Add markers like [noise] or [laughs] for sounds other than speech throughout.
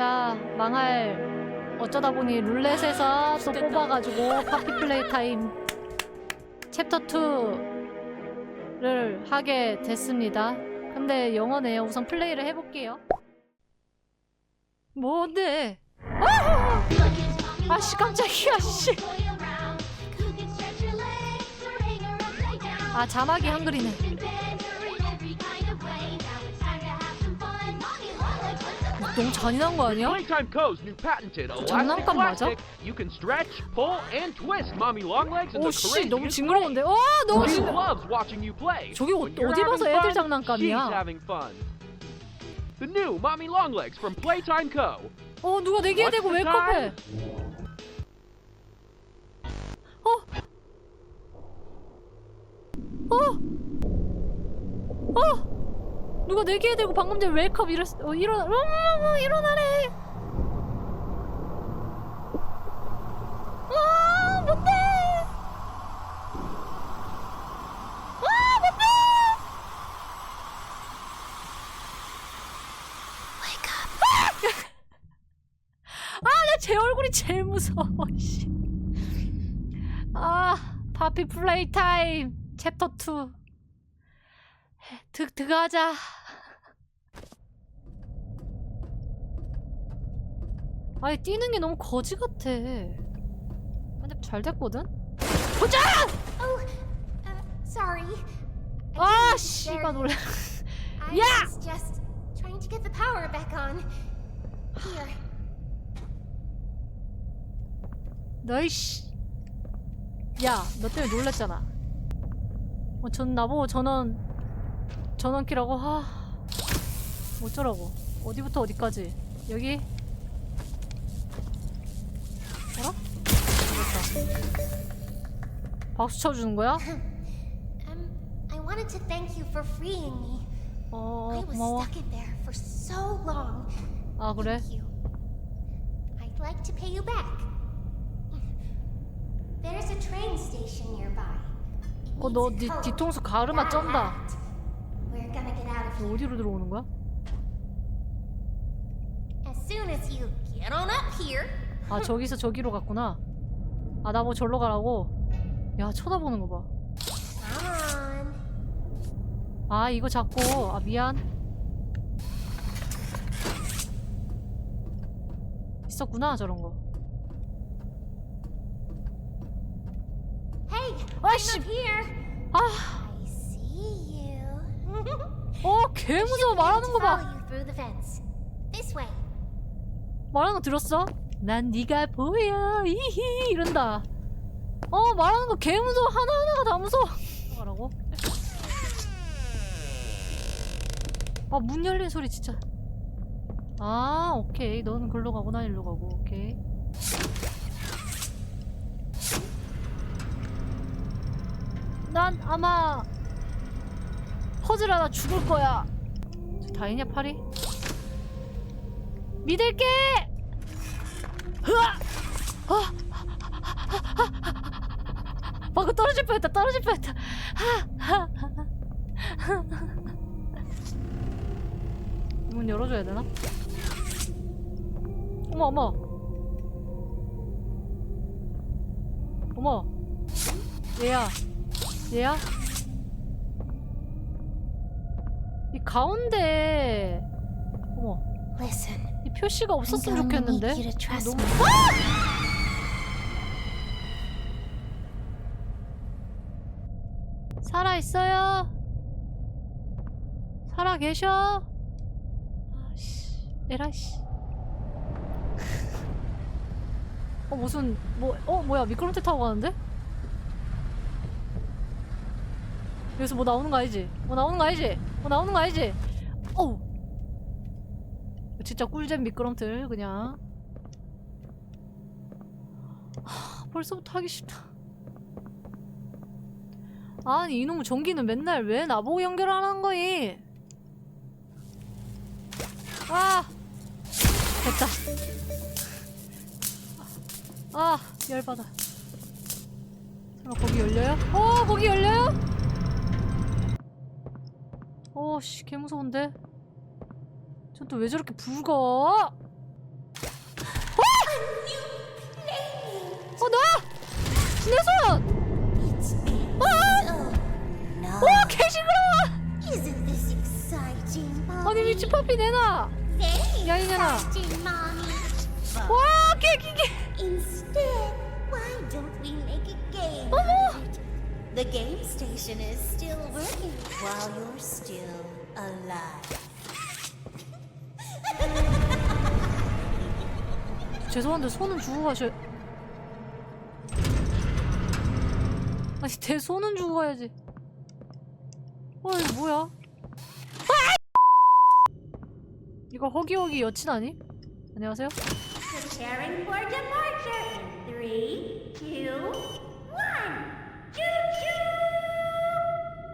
자, 망할 어쩌다 보니 룰렛에서 또 뽑아가지고 파피 플레이 타임 챕터 2를 하게 됐습니다. 근데 영어네요. 우선 플레이를 해볼게요. 뭔데? 아! 아씨 깜짝이야 씨. 아 자막이 한글이네. 너무 잔인한 거 아니야? Playtime Co's new patented elastic 장난감 맞아? plastic. You can stretch, pull, and twist Mommy Longlegs into 오씨 너무 craziest 징그러운데. 어 너무 Mommy 징그러. loves watching you play. 저기 어- When you're 어디 봐서 having 애들 fun, 장난감이야. She's having fun. The new Mommy Longlegs from Playtime Co. 어 누가 내기에 What's 대고 the 웨이크업해. 어? 어? 어? 누가 내기에 대고 방금 전에 웨이크업 일어 어, 일어나 어, 어, 일어나래. [laughs] 아 뭔데? 아 뭔데? 아, 제 얼굴이 제일 무서워. [laughs] 씨. 아, 파피 플레이 타임 챕터 2. 득 들어가자. 아니 뛰는 게 너무 거지 같아. 근데 잘 됐거든. 보자! Oh, uh, sorry. 아, 씨발 놀래. Was just trying to get the power back on. Here. 너이 씨. 야, 너 때문에 놀랬잖아. 어, 전 나보고 전원 전원 키라고 하. 어쩌라고? 어디부터 어디까지? 여기? 어라? 됐다. 박수 쳐주는 거야? Um, I wanted to thank you for freeing me. 어, I was 고마워. stuck in there for so long. 아, 그래? Thank you. I'd like to pay you back. There's a train station nearby. It 어, 너 needs a 네 code. 뒤통수 가르마 That 쩐다. act. We're gonna get out of 너 here. 어디로 들어오는 거야? As soon as you get on up here. 아, 저기서 저기로 갔구나. 아, 나 뭐 절로 가라고? 야, 쳐다보는 거 봐. 아 이거 잡고 아 미안 있었구나 저런 거 here. 아. 어, 개 무서워 말하는 거 봐. 말하는 거 들었어? 난 네가 보여 이히 이런다. 어 말하는 거 개 무서워 하나 하나가 다 무서워. 뭐라고? 아문 열린 소리 진짜. 아 오케이 너는 글로 가고 난 일로 가고 오케이. 난 아마 퍼즐 하나 죽을 거야. 저 다이냐 파리? 믿을게. 방금 떨어질 뻔했다. 떨어질 뻔했다. 문 열어줘야 되나? 어머 어머. 어머. 얘야. 얘야? 이 가운데. 어머. Listen. 이 표시가 없었으면 좋겠는데. trust 너무- me. 살아 있어요? 살아 계셔? 아씨, 에라씨. 어 무슨 뭐어 뭐야 미끄럼틀 타고 가는데? 여기서 뭐 나오는 거 아니지? 뭐 나오는 거 아니지? 뭐 나오는 거 아니지? 어우 진짜 꿀잼 미끄럼틀 그냥 하, 벌써부터 하기 싫다. 아니 이놈의 전기는 맨날 왜 나보고 연결 안 하는 거이? 아 됐다. 아 열받아. 설마 거기 열려요? 어 거기 열려요? 어씨 개 무서운데. 저 또 왜 저렇게 붉어? 어, 나! 내 손! 오, 개 시끄러워! Isn't this exciting, 아니, 미친 파피 내놔! Very Yeah, yeah, yeah. exciting, mommy. But 와, 개 기계! instead, why don't we make a game? out of it? The game station is still working while you're still alive. 죄송한데 손은 주고 가셔. 아니 대 손은 주고 가야지. 어 이거 뭐야? 아! 이거 허기허기 여친 아니? 안녕하세요. Preparing for departure in three, two, one. Choo-choo!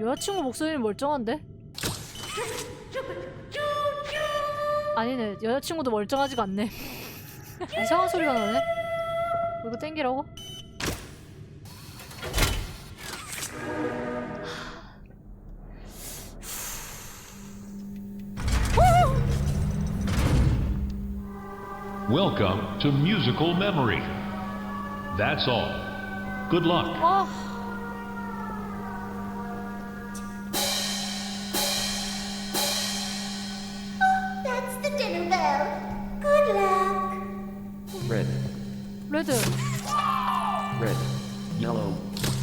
여자친구 목소리는 멀쩡한데? [laughs] 아니네 여자친구도 멀쩡하지가 않네. 이상한 소리가 나네. 뭐 이거 땡기라고? Welcome to Musical Memory. That's all. Good luck. 아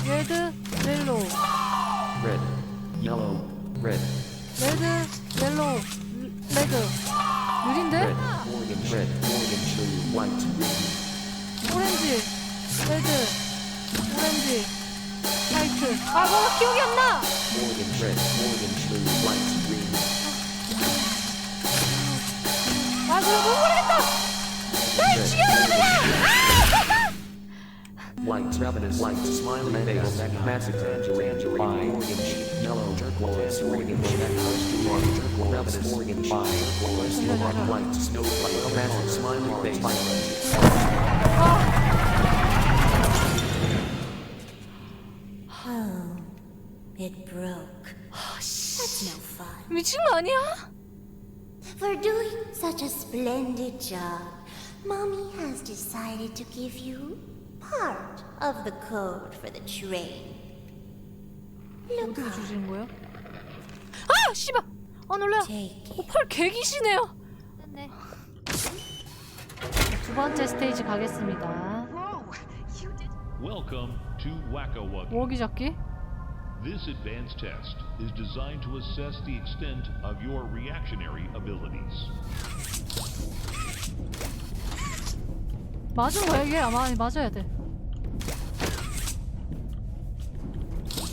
레드 옐로우 red, yellow, red, 레드 옐로우 레드 느린데? red, Morgan, red, Morgan, blue, white, green, 오렌지 레드 오렌지 화이트 아 뭐가 기억이 안 나! Morgan, red, Morgan, blue, white, green, 아 그거 못 모르겠다! 날 죽여라 그냥! white, ravenous, white, smiling face, massive tangerine, by Morgan, yellow, turquoise, Morgan, turquoise, ravenous, Morgan, by turquoise, white, snowflake, massive smiling face, violet, Oh, it broke. That's no fun. 미친 거 아니야? For doing such a splendid job, Mommy has decided to give you part of the code for the train. Look 어떻게 up, 주시는 거예요? 아! 씨발! 아 놀래요 take it. 어, 팔 개기시네요 네. 두 번째 스테이지 가겠습니다 Welcome to Wacka Wuggy. 워기 잡기 This advanced test is designed to assess the extent of your reactionary abilities. 맞은 거야 이게 아마 맞아야 돼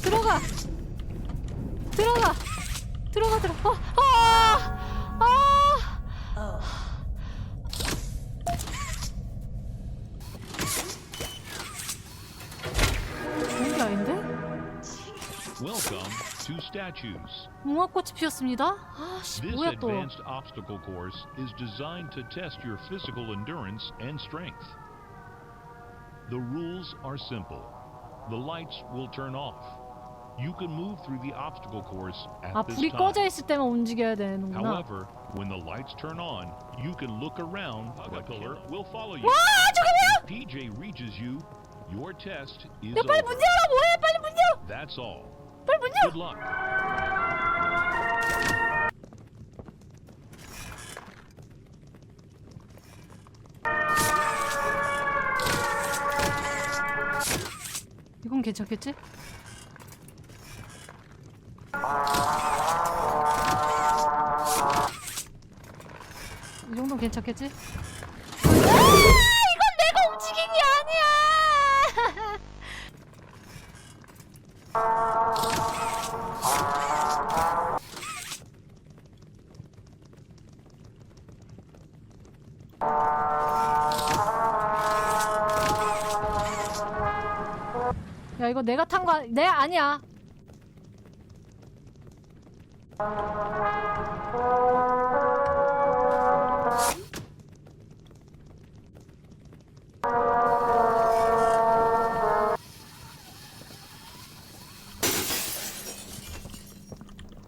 들어가 들어가 들어가 들어가 어, 아! 아! 좋은 게 아닌데? Welcome to Statues. 무화꽃이 피었습니다 아씨 This 뭐야 또 advanced obstacle course is designed to test your physical endurance and strength. The rules are simple. The lights will turn off. You can move through the obstacle course at 아 this 불이 time. 꺼져 있을 때만 움직여야 되는구나 However, when the lights turn on, you can look around. The killer will follow you. 와 저게 뭐야 If PJ reaches you, your test is 야 빨리 문 over. 열어 뭐해 빨리 문 열어 That's all. 빨리 문 열어 Good luck. 이건 괜찮겠지? 이 정도는 괜찮겠지? 아! 이건 내가 움직인 게 아니야! 야 이거 내가 탄 거 내 아니야.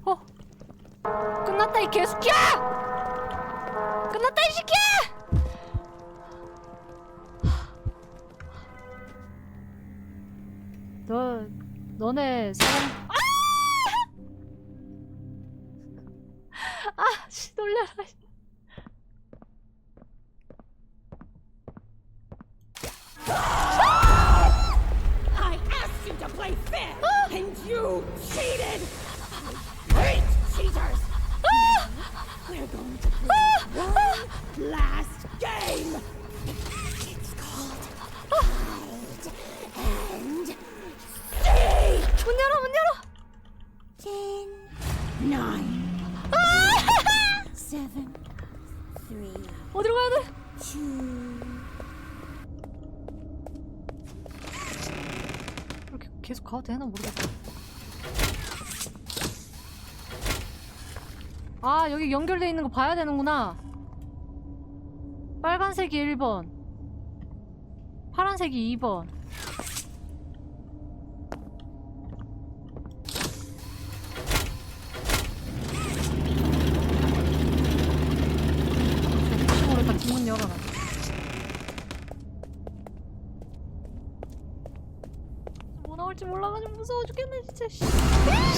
어? 끝났다 이 개새끼야! 끝났다 이 새끼야! 너 너네 사랑 되나 모르겠다. 아, 여기 연결돼 있는 거 봐야 되는구나. 빨간색이 1번. 파란색이 2번. 혹시 모르니까 뒷문 열어놔. 뭐 나올지 몰라가지고 무서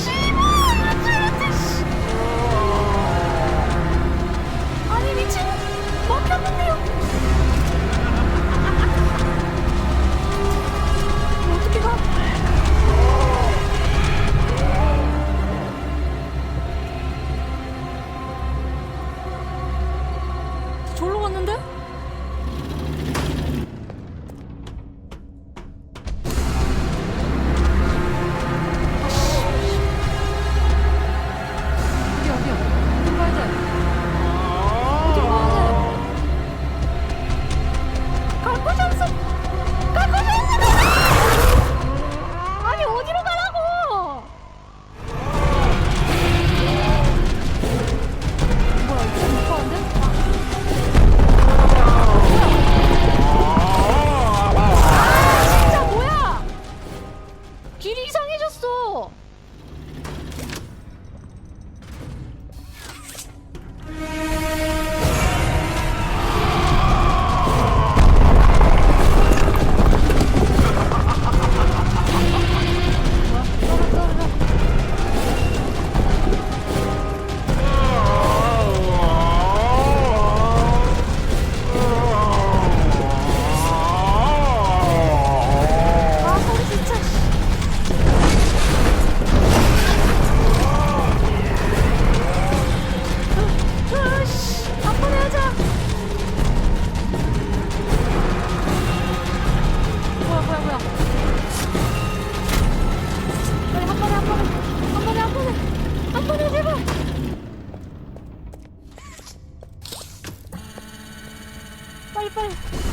빨리 빨리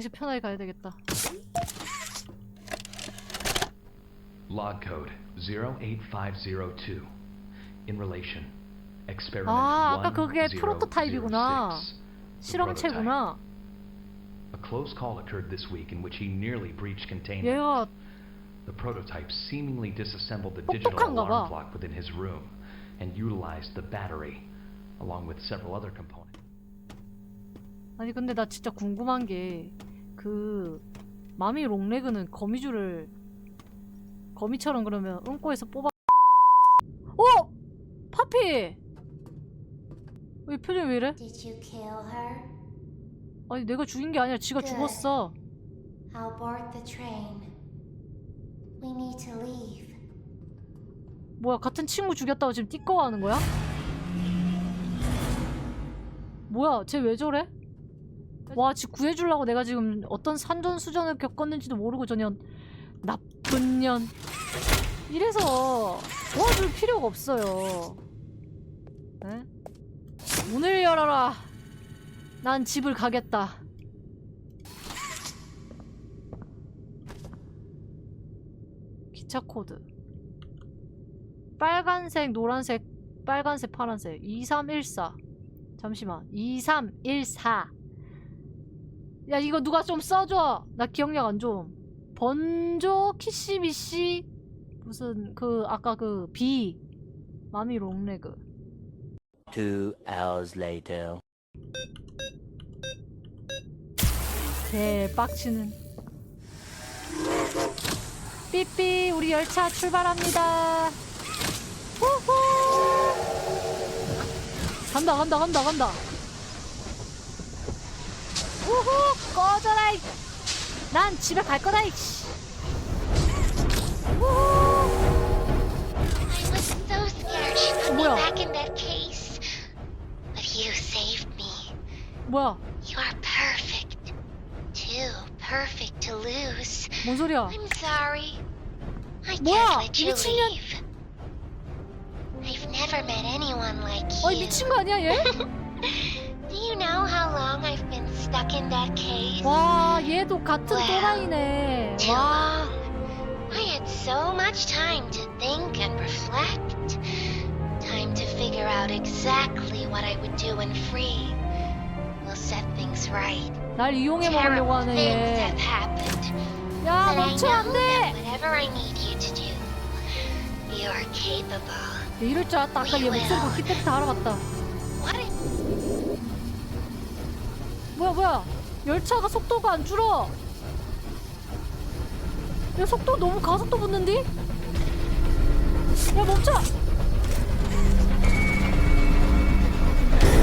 아, 이제 편하게 가야 되겠다. Log code 08502. In relation. Experiment 아, 아까 그게 프로토타입이구나. 1006. 실험체구나. A close call occurred this week in which he nearly breached containment. 얘가 The prototype seemingly disassembled the digital 똑똑한가 봐. alarm clock within his room and utilized the battery along with several other components. 아니 근데 나 진짜 궁금한 게 그 마미 롱레그는 거미줄을 거미처럼 그러면 응꼬에서 뽑아 어! 파피! 왜 표정이 왜 이래? Did you kill her? 아니 내가 죽인 게 아니라 지가 그래. 죽었어 I'll board the train. We need to leave. 뭐야 같은 친구 죽였다고 지금 띠꺼워하는 거야? 뭐야 쟤 왜 저래? 와 지 구해주려고 내가 지금 어떤 산전수전을 겪었는지도 모르고 저년 나쁜 년. 이래서 도와줄 필요가 없어요. 에? 문을 열어라. 난 집을 가겠다. 기차 코드. 빨간색 노란색 빨간색 파란색. 2314 잠시만. 2314 야 이거 누가 좀 써줘. 나 기억력 안좀 번조 키시미시 무슨 그 아까 그 비 마미 롱레그. Two hours later. 개 빡치는. 삐삐 우리 열차 출발합니다. 후후! 간다 간다 간다 간다 우후 꺼져라 이. 난 집에 갈 거다 이씨 우후 I was so scared she put me 뭐야? back in that case. But you saved me. 뭐야 You are perfect. Too perfect to lose. 뭔 소리야 I'm sorry. I 뭐야? can't let you 미친년. leave. I've never met anyone like 어이 you. 미친 거 아니야 얘? [laughs] Do you know how long I've been stuck in that case? 와 얘도 같은 와. 또라이네 Too 와 long. I had so much time to think and reflect. Time to figure out exactly what I would do when free. We'll set things right. 날 이용해 먹으려고 Terrible things 하네 have happened. 얘야 But I 멈춰 know 안돼 that whatever I need you to do, you are capable. 이럴 줄 알았다 아까 얘 목소리 바뀔 때부터 알아봤다 What if 뭐야 뭐야? 열차가 속도가 안 줄어. 야 속도 너무 가속도 붙는디? 야 멈춰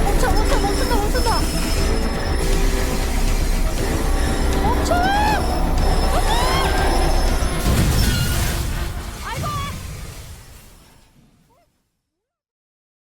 멈춰 멈춘다 멈춘다